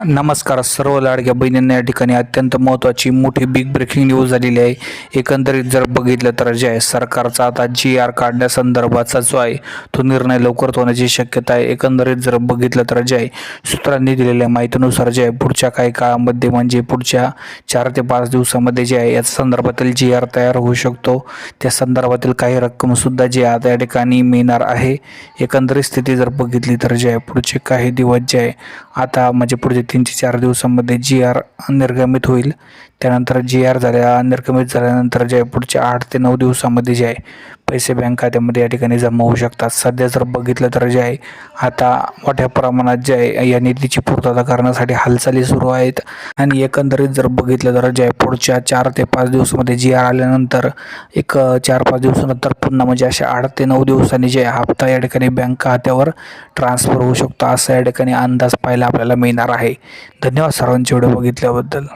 नमस्कार सर्व लाडक्या बहिणींना या ठिकाणी अत्यंत महत्त्वाची मोठी बिग ब्रेकिंग न्यूज झालेली आहे. एकंदरीत जर बघितलं तर जे आहे सरकारचा आता जी आर काढण्यासंदर्भाचा जो आहे तो निर्णय लवकरच होण्याची शक्यता आहे. एकंदरीत जर बघितलं तर जे आहे सूत्रांनी दिलेल्या माहितीनुसार जे आहे पुढच्या काही काळामध्ये म्हणजे पुढच्या चार ते पाच दिवसामध्ये जे आहे याच संदर्भातील जी आर तयार होऊ शकतो. त्या संदर्भातील काही रक्कमसुद्धा जी आहे आता या ठिकाणी मिळणार आहे. एकंदरीत स्थिती जर बघितली तर जे आहे पुढचे काही दिवस जे आहे आता म्हणजे पुढचे तीन ते चार दिवसामध्ये जी आर निर्गमित होईल. त्यानंतर जी आर झाल्या निर्गमित झाल्यानंतर जे आहे पुढच्या आठ ते नऊ दिवसामध्ये जे आहे पैसे बँक खात्यामध्ये या ठिकाणी जमा होऊ शकतात. सध्या जर बघितलं तर जे आहे आता मोठ्या प्रमाणात जे आहे या निधीची पूर्तता करण्यासाठी हालचाली सुरू आहेत. आणि एकंदरीत जर बघितलं तर जे आहे पुढच्या चार ते पाच दिवसामध्ये जी आर आल्यानंतर एक चार पाच दिवसानंतर पुन्हा म्हणजे अशा आठ ते नऊ दिवसांनी जे हप्ता या ठिकाणी बँक खात्यावर ट्रान्सफर होऊ शकतो. असा या ठिकाणी अंदाज पाहायला आपल्याला मिळणार आहे. धन्यवाद सर्वांचे व्हिडिओ बघितल्याबद्दल.